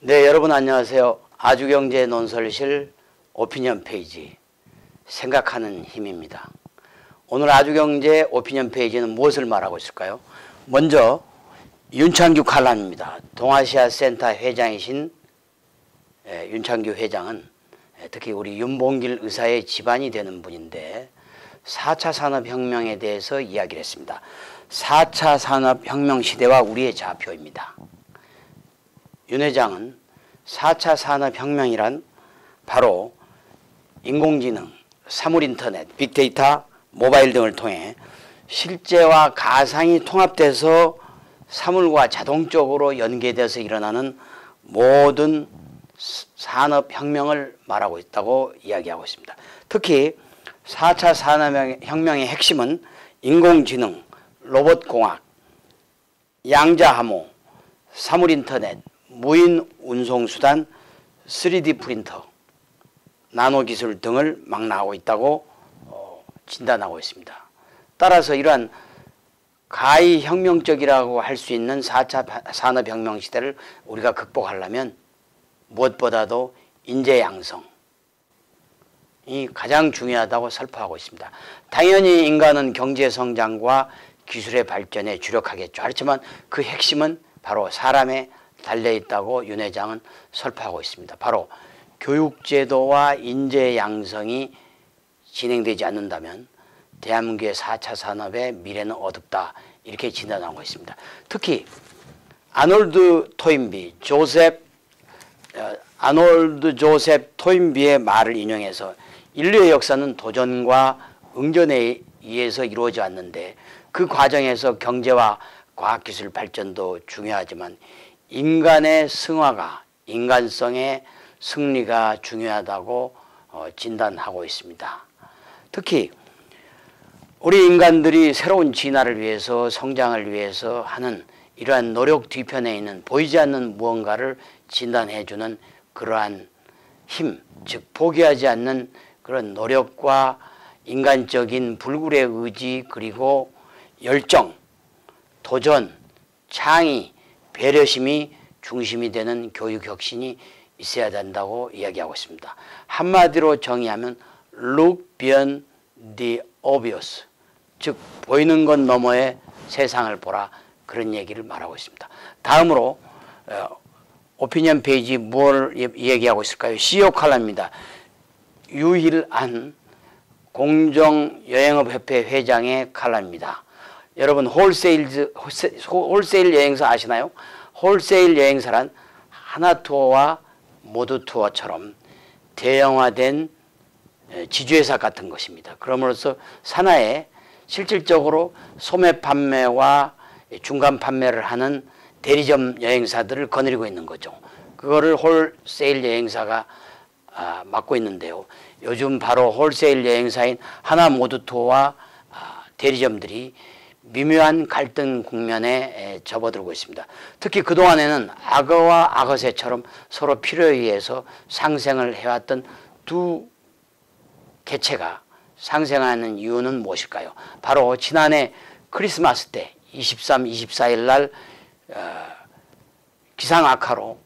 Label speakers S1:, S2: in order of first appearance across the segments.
S1: 네, 여러분 안녕하세요. 아주경제 논설실 오피니언 페이지 생각하는 힘입니다. 오늘 아주경제 오피니언 페이지는 무엇을 말하고 있을까요? 먼저 윤창규 칼럼입니다. 동아시아 센터 회장이신 예, 윤창규 회장은 예, 특히 우리 윤봉길 의사의 집안이 되는 분인데 4차 산업혁명에 대해서 이야기를 했습니다. 4차 산업혁명 시대와 우리의 좌표입니다. 윤 회장은 4차 산업혁명이란 바로 인공지능, 사물인터넷, 빅데이터, 모바일 등을 통해 실제와 가상이 통합돼서 사물과 자동적으로 연계돼서 일어나는 모든 산업혁명을 말하고 있다고 이야기하고 있습니다. 특히 4차 산업혁명의 핵심은 인공지능, 로봇공학, 양자함호, 사물인터넷, 무인 운송수단, 3D 프린터, 나노기술 등을 막 나오고 있다고 어, 진단하고 있습니다. 따라서 이러한 가히 혁명적이라고 할 수 있는 4차 산업혁명 시대를 우리가 극복하려면 무엇보다도 인재 양성 이 가장 중요하다고 설파하고 있습니다. 당연히 인간은 경제 성장과 기술의 발전에 주력하겠죠. 그렇지만 그 핵심은 바로 사람의 달려 있다고 윤 회장은 설파하고 있습니다. 바로 교육제도와 인재 양성이 진행되지 않는다면 대한민국의 4차 산업의 미래는 어둡다 이렇게 진단하고 있습니다. 특히 아놀드 토인비, 조셉 어, 아놀드 조셉 토인비의 말을 인용해서 인류의 역사는 도전과 응전에 의해서 이루어져 왔는데 그 과정에서 경제와 과학기술 발전도 중요하지만 인간의 승화가 인간성의 승리가 중요하다고 어, 진단하고 있습니다. 특히 우리 인간들이 새로운 진화를 위해서 성장을 위해서 하는 이러한 노력 뒤편에 있는 보이지 않는 무언가를 진단해 주는 그러한 힘, 즉 포기하지 않는 그런 노력과 인간적인 불굴의 의지 그리고 열정, 도전, 창의, 배려심이 중심이 되는 교육 혁신이 있어야 된다고 이야기하고 있습니다. 한마디로 정의하면 look beyond the obvious 즉 보이는 것 너머의 세상을 보라 그런 얘기를 말하고 있습니다. 다음으로 어, 오피니언 페이지 뭘 얘기하고 있을까요? CEO 칼럼입니다. 유일한 공정여행업협회 회장의 칼럼입니다. 여러분 홀세일 홀세일 여행사 아시나요? 홀세일 여행사란 하나투어와 모두투어처럼 대형화된 지주회사 같은 것입니다. 그럼으로써 산하에 실질적으로 소매 판매와 중간 판매를 하는 대리점 여행사들을 거느리고 있는 거죠. 그거를 홀세일 여행사가 아, 맡고 있는데요. 요즘 바로 홀세일 여행사인 하나모두투어와 아, 대리점들이 미묘한 갈등 국면에 접어들고 있습니다. 특히 그동안에는 악어와 악어새처럼 서로 필요에 의해서 상생을 해왔던 두 개체가 상생하는 이유는 무엇일까요? 바로 지난해 크리스마스 때 23, 24일 날 어, 기상 악화로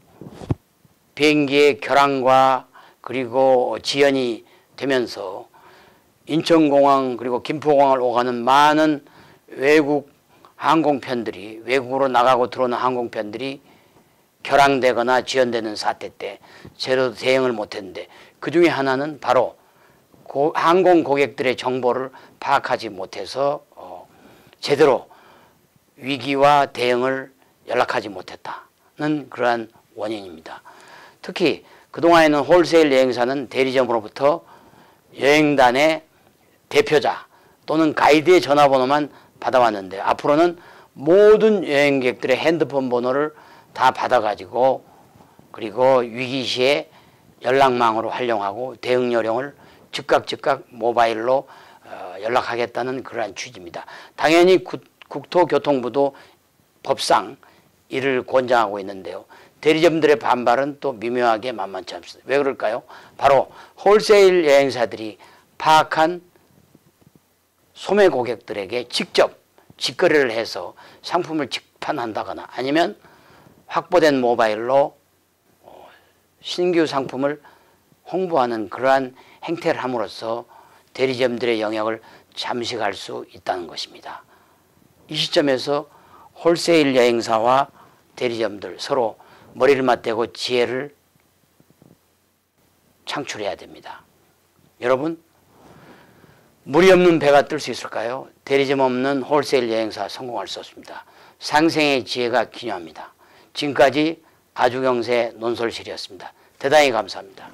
S1: 비행기의 결항과 그리고 지연이 되면서 인천공항 그리고 김포공항을 오가는 많은 외국 항공편들이 외국으로 나가고 들어오는 항공편들이 결항되거나 지연되는 사태 때 제대로 대응을 못했는데 그 중에 하나는 바로 고, 항공 고객들의 정보를 파악하지 못해서 어, 제대로 위기와 대응을 연락하지 못했다는 그러한 원인입니다. 특히 그동안에는 홀세일 여행사는 대리점으로부터 여행단의 대표자 또는 가이드의 전화번호만 받아왔는데 앞으로는 모든 여행객들의 핸드폰 번호를 다 받아가지고 그리고 위기 시에 연락망으로 활용하고 대응 요령을 즉각 즉각 모바일로 어, 연락하겠다는 그러한 취지입니다. 당연히 국토교통부도 법상 이를 권장하고 있는데요. 대리점들의 반발은 또 미묘하게 만만치 않습니다. 왜 그럴까요? 바로 홀세일 여행사들이 파악한 소매 고객들에게 직접 직거래를 해서 상품을 직판한다거나 아니면 확보된 모바일로 신규 상품을 홍보하는 그러한 행태를 함으로써 대리점들의 영역을 잠식할 수 있다는 것입니다. 이 시점에서 홀세일 여행사와 대리점들 서로 머리를 맞대고 지혜를 창출해야 됩니다. 여러분, 물이 없는 배가 뜰 수 있을까요? 대리점 없는 홀세일 여행사 성공할 수 없습니다. 상생의 지혜가 기념합니다. 지금까지 아주경세 논설실이었습니다. 대단히 감사합니다.